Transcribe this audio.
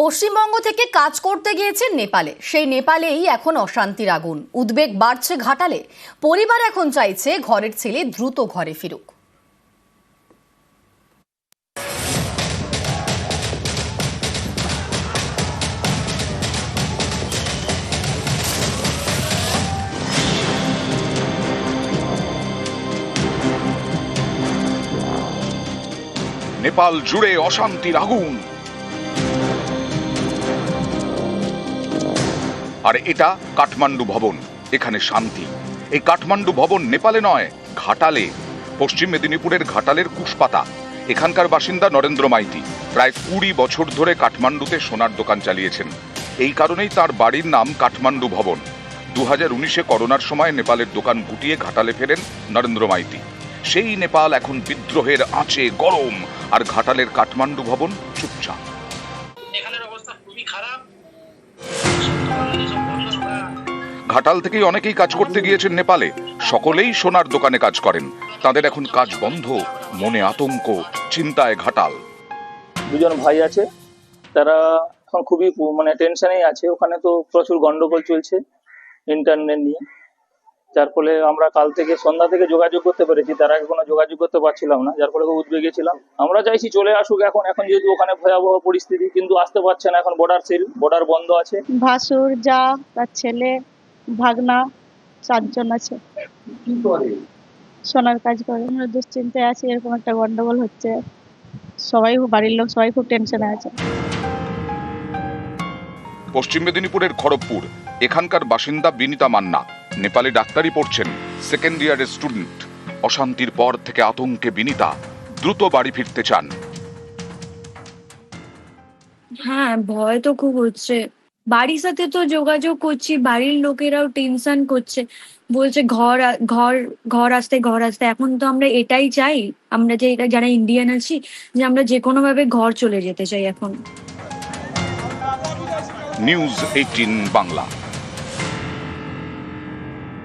পশ্চিমবঙ্গ থেকে কাজ করতে গিয়েছেন নেপালে। সেই নেপালেই এখন অশান্তির আগুন। উদ্বেগ বাড়ছে ঘাটালে। পরিবার এখন চাইছে ঘরের ছেলে দ্রুত ঘরে ফিরুক। নেপাল জুড়ে অশান্তির আগুন। আর এটা কাঠমান্ডু ভবন, এখানে শান্তি। এই কাঠমান্ডু ভবন নেপালে নয়, ঘাটালে। পশ্চিম মেদিনীপুরের ঘাটালের কুশপাতা। এখানকার বাসিন্দা নরেন্দ্র মাইতি। প্রায় কুড়ি বছর ধরে কাঠমান্ডুতে সোনার দোকান চালিয়েছেন। এই কারণেই তার বাড়ির নাম কাঠমান্ডু ভবন। দু হাজার উনিশে করোনার সময় নেপালের দোকান গুটিয়ে ঘাটালে ফেরেন নরেন্দ্র মাইতি। সেই নেপাল এখন বিদ্রোহের আঁচে গরম, আর ঘাটালের কাঠমান্ডু ভবন চুপচাপ। ঘাটাল থেকেই অনেকেই কাজ করতে গিয়েছেন নেপালে। সকলেই সোনার দোকানে কাজ করেন। তাদের এখন কাজ বন্ধ মনে আতঙ্ক চিন্তায় ঘাটাল। দুজন ভাই আছে তারা এখন খুবই মানে টেনশনেই আছে। ওখানে তো প্রচুর গন্ডগোল চলছে ইন্টারনেট নিয়ে। যার ফলে আমরা কাল থেকে সন্ধ্যা থেকে যোগাযোগ করতে পেরেছি। তার আগে কোনো যোগাযোগ করতে পারছিলাম না যার ফলে খুব উদ্বেগে ছিলাম। আমরা চাইছি চলে আসুক এখন। এখন যেহেতু ওখানে ভয়াবহ পরিস্থিতি কিন্তু আসতে পারছে না। এখন বর্ডার সিল বর্ডার বন্ধ আছে। ভাসুর যা তার ছেলে। ভাগনা চারজন আছে। সোনার কাজ করে। আমরা দুশ্চিন্তায় আছি এরকম একটা গন্ডগোল হচ্ছে। সবাই বাড়ির লোক সবাই খুব টেনশনে আছে। পশ্চিম মেদিনীপুরের খড়গপুর এখানকার বাসিন্দা বিনিতা মান্না। নেপালি ডাক্তারি পড়ছেন সেকেন্ড ইয়ারের স্টুডেন্ট অশান্তির পর থেকে আতঙ্কে বিনিতা দ্রুত বাড়ি ফিরতে চান। হ্যাঁ ভয় তো খুব হচ্ছে। বাড়ির সাথে তো যোগাযোগ করছি, বাড়ির লোকেরাও টেনশন করছে। বলছে ঘর ঘর ঘর আসতে ঘর আসতে। এখন তো আমরা এটাই চাই, আমরা যে এটা, যারা ইন্ডিয়ান আছি, যে আমরা যে কোনো ভাবে ঘর চলে যেতে চাই এখন। News eighteen Bangla